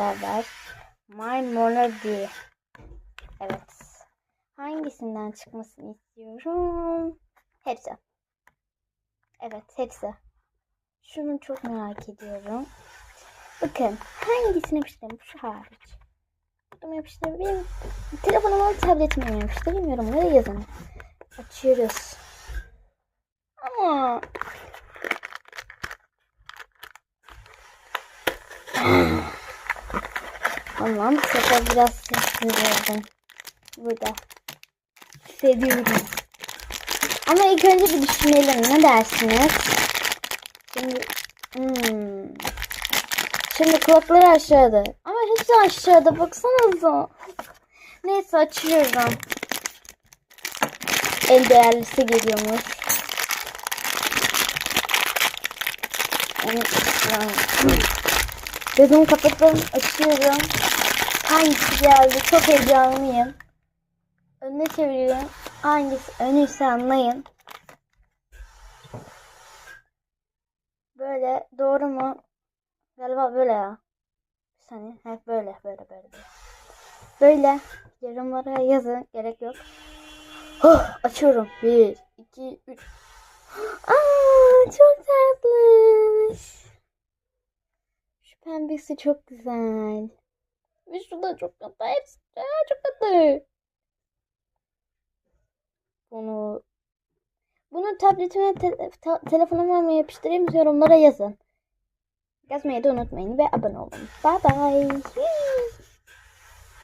beraber My Melody. Evet. Hangisinden çıkmasını istiyorum? Hepsi. Evet hepsi. Şunu çok merak ediyorum. Bakın hangisini yapıştırayım? Şu hariç. Bunu yapıştırabilirim. Telefonuma tabletime yapıştırayım? Yorumlara yazın. Açıyoruz. Ama Tamam bu biraz sessiz oldum. Burada. Hissediyorum. Ama ilk önce bir düşünelim. Ne dersiniz? Şimdi hmm. Şimdi kulakları aşağıda. Ama hepsi aşağıda. Baksanıza. Neyse açıyorum. En değerlisi geliyormuş. Yani. Gözümü kapattım. Açıyorum. Hangisi geldi? Çok heyecanlıyım. Önüne çeviriyorum. Hangisi önüyse anlayın. Böyle doğru mu? Galiba böyle ya. Bir. Hep böyle böyle böyle. Böyle. Yorumlara yazın. Gerek yok. Oh, açıyorum. Bir, iki, üç. Aa, çok tatlı. Şu pembesi çok güzel. Ve şu da çok tatlı. Hepsi çok tatlı. Bunu bunu tabletime, te- ta- telefonuma mı yapıştırayım yorumlara yazın. Yazmayı da unutmayın ve abone olun. Bye bye.